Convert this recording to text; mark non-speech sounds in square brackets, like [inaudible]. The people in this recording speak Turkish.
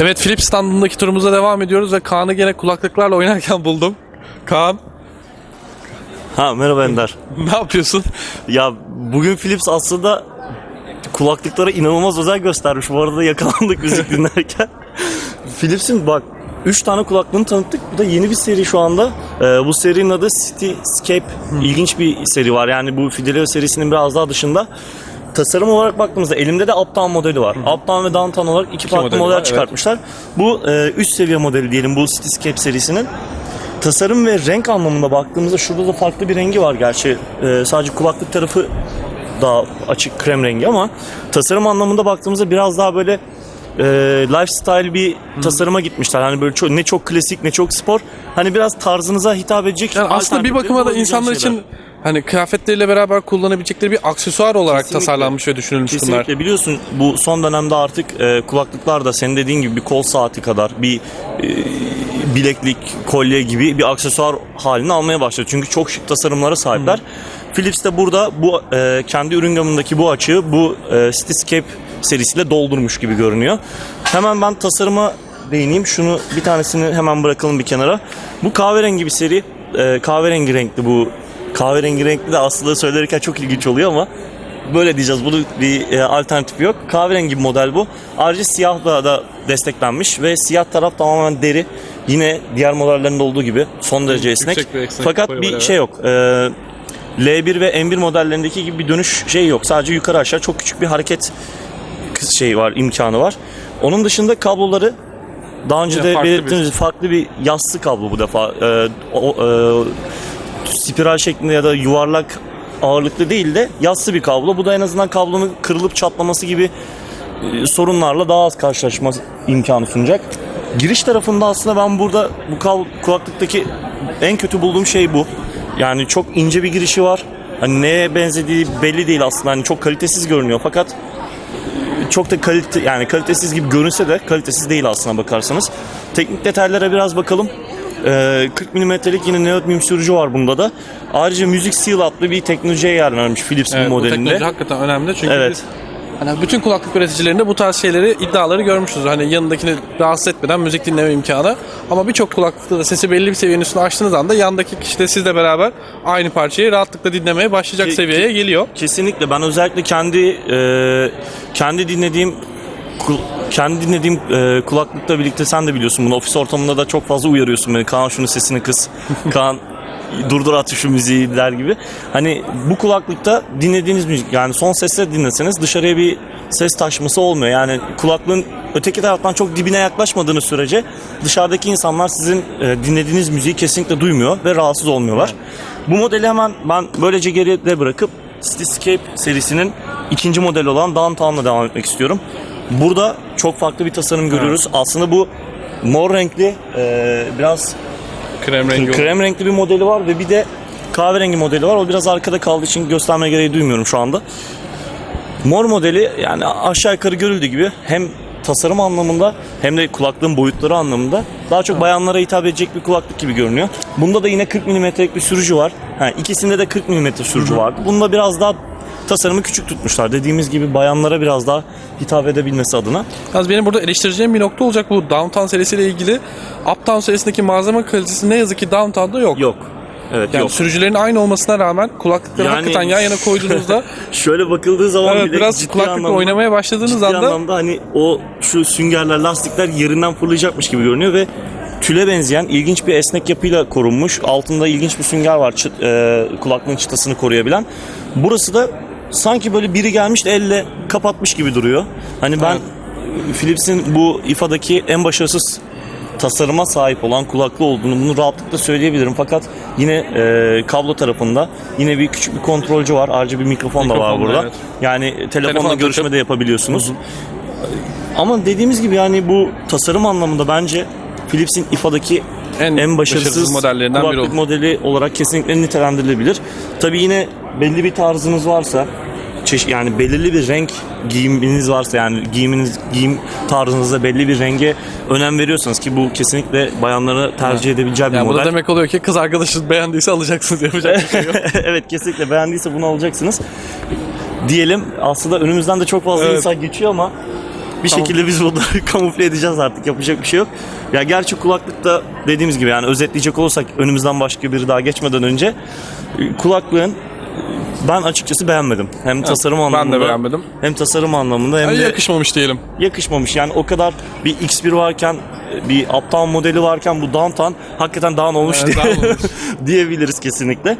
Evet Philips standındaki turumuza devam ediyoruz ve Kaan'ı gene kulaklıklarla oynarken [laughs] buldum. Kaan Ha merhaba Ender. ne yapıyorsun? ya bugün Philips aslında kulaklıklara inanılmaz özel göstermiş. Bu arada yakalandık müzik [laughs] dinlerken. Philips'in bak 3 tane kulaklığını tanıttık. Bu da yeni bir seri şu anda. Ee, bu serinin adı Cityscape. İlginç bir seri var. Yani bu Fidelio serisinin biraz daha dışında. Tasarım olarak baktığımızda elimde de Uptown modeli var. Uptown ve Downtown olarak iki, farklı modeli model var, evet. çıkartmışlar. Bu e, üst seviye modeli diyelim bu Cityscape serisinin. Tasarım ve renk anlamında baktığımızda şurada da farklı bir rengi var gerçi. Ee, sadece kulaklık tarafı daha açık krem rengi ama tasarım anlamında baktığımızda biraz daha böyle e, lifestyle bir tasarıma gitmişler. Hani böyle çok, ne çok klasik ne çok spor. Hani biraz tarzınıza hitap edecek. Yani aslında bir bakıma da insanlar şeyler. için hani kıyafetleriyle beraber kullanabilecekleri bir aksesuar olarak Kesinlikle. tasarlanmış ve düşünülmüş bunlar. Kesinlikle biliyorsun bu son dönemde artık e, kulaklıklar da senin dediğin gibi bir kol saati kadar bir e, bileklik, kolye gibi bir aksesuar halini almaya başladı. Çünkü çok şık tasarımlara sahipler. Philips de burada bu e, kendi ürün gamındaki bu açığı bu e, Cityscape serisiyle doldurmuş gibi görünüyor. Hemen ben tasarıma değineyim. Şunu bir tanesini hemen bırakalım bir kenara. Bu kahverengi bir seri. E, kahverengi renkli bu. Kahverengi renkli de aslında söylerken çok ilginç oluyor ama böyle diyeceğiz. Bunun bir e, alternatifi yok. Kahverengi bir model bu. Ayrıca siyahla da desteklenmiş ve siyah taraf tamamen deri. Yine diğer modellerinde olduğu gibi son derece esnek. Bir esnek Fakat boyu bir var, şey yok. E, L1 ve M1 modellerindeki gibi bir dönüş şey yok. Sadece yukarı aşağı çok küçük bir hareket şey var, imkanı var. Onun dışında kabloları daha önce Yine de farklı belirttiğimiz farklı bir yassı kablo bu defa. E, o, e, spiral şeklinde ya da yuvarlak ağırlıklı değil de yassı bir kablo. Bu da en azından kablonun kırılıp çatlaması gibi e, sorunlarla daha az karşılaşma imkanı sunacak. Giriş tarafında aslında ben burada bu kulaklıktaki en kötü bulduğum şey bu. Yani çok ince bir girişi var. Hani neye benzediği belli değil aslında. Hani çok kalitesiz görünüyor fakat çok da kalite yani kalitesiz gibi görünse de kalitesiz değil aslına bakarsanız. Teknik detaylara biraz bakalım. Ee, 40 mm'lik yine neodymium sürücü var bunda da. Ayrıca Music Seal adlı bir teknolojiye yer vermiş Philips Evet, bu bu modelinde. teknoloji hakikaten önemli çünkü Evet. biz hani bütün kulaklık üreticilerinde bu tarz şeyleri iddiaları görmüşüz. Hani yanındakini rahatsız etmeden müzik dinleme imkanı. Ama birçok kulaklıkta da sesi belli bir seviyenin üstüne açtığınız anda yandaki kişi de sizle beraber aynı parçayı rahatlıkla dinlemeye başlayacak Ki- seviyeye geliyor. Kesinlikle ben özellikle kendi e, kendi dinlediğim kul- kendi dinlediğim e, kulaklıkla birlikte sen de biliyorsun bunu ofis ortamında da çok fazla uyarıyorsun beni. Kaan şunu sesini kıs. [laughs] Kaan durdur at şu müziği der gibi. Hani bu kulaklıkta dinlediğiniz müzik yani son sesle dinleseniz dışarıya bir ses taşması olmuyor. Yani kulaklığın öteki taraftan çok dibine yaklaşmadığınız sürece dışarıdaki insanlar sizin e, dinlediğiniz müziği kesinlikle duymuyor ve rahatsız olmuyorlar. Bu modeli hemen ben böylece geride bırakıp Cityscape serisinin ikinci modeli olan Downtown'la devam etmek istiyorum. Burada çok farklı bir tasarım görüyoruz. Aslında bu mor renkli e, biraz Krem rengi krem renkli bir modeli var ve bir de kahverengi modeli var. O biraz arkada kaldığı için gösterme gereği duymuyorum şu anda. Mor modeli yani aşağı yukarı görüldüğü gibi hem tasarım anlamında hem de kulaklığın boyutları anlamında daha çok bayanlara hitap edecek bir kulaklık gibi görünüyor. Bunda da yine 40 mm'lik bir sürücü var. Ha, ikisinde de 40 mm sürücü vardı. Bunda biraz daha tasarımı küçük tutmuşlar. Dediğimiz gibi bayanlara biraz daha hitap edebilmesi adına. Yalnız benim burada eleştireceğim bir nokta olacak bu Downtown serisiyle ilgili. Uptown serisindeki malzeme kalitesi ne yazık ki Downtown'da yok. Yok. Evet Yani yok. sürücülerin aynı olmasına rağmen kulaklıkları Yani- hakikaten yan yana koyduğunuzda [laughs] Şöyle bakıldığı zaman evet, bile biraz ciddi kulaklıkla anlamda- oynamaya başladığınız ciddi anda anlamda hani o şu süngerler, lastikler yerinden fırlayacakmış gibi görünüyor ve tüle benzeyen ilginç bir esnek yapıyla korunmuş. Altında ilginç bir sünger var çıt, e, kulaklığın çıtasını koruyabilen. Burası da sanki böyle biri gelmiş de elle kapatmış gibi duruyor. Hani ben Philips'in bu İFA'daki en başarısız tasarıma sahip olan kulaklı olduğunu bunu rahatlıkla söyleyebilirim. Fakat yine e, kablo tarafında yine bir küçük bir kontrolcü var. Ayrıca bir mikrofon, da var Mikrofon da, burada. evet. Yani telefonla Telefona görüşme de yapabiliyorsunuz. Ama dediğimiz gibi yani bu tasarım anlamında bence Philips'in IFA'daki En en, başarısız, başarısız modellerinden biri oldu. modeli olarak kesinlikle nitelendirilebilir. Tabii yine belli bir tarzınız varsa çeşit yani belirli bir renk giyiminiz varsa yani giyiminiz giyim tarzınızda belli bir renge önem veriyorsanız ki bu kesinlikle bayanlara tercih edebileceği bir yani bu da model. demek oluyor ki kız arkadaşınız beğendiyse alacaksınız yapacak bir şey yok. [laughs] evet kesinlikle beğendiyse bunu alacaksınız. Diyelim aslında önümüzden de çok fazla Evet. insan geçiyor ama Bir Tamam. şekilde biz bunları [laughs] kamufle edeceğiz artık. Yapacak bir şey yok. Ya gerçi kulaklıkta dediğimiz gibi yani özetleyecek olursak önümüzden başka biri daha geçmeden önce e, kulaklığın ben açıkçası beğenmedim. Hem tasarım ben de anlamında. beğenmedim. Hem tasarım anlamında hem Yani de yakışmamış diyelim. yakışmamış. Yani o kadar bir X1 varken bir Uptown modeli varken bu Downtown hakikaten down olmuş Evet, diye, down olmuş. [laughs] diyebiliriz kesinlikle.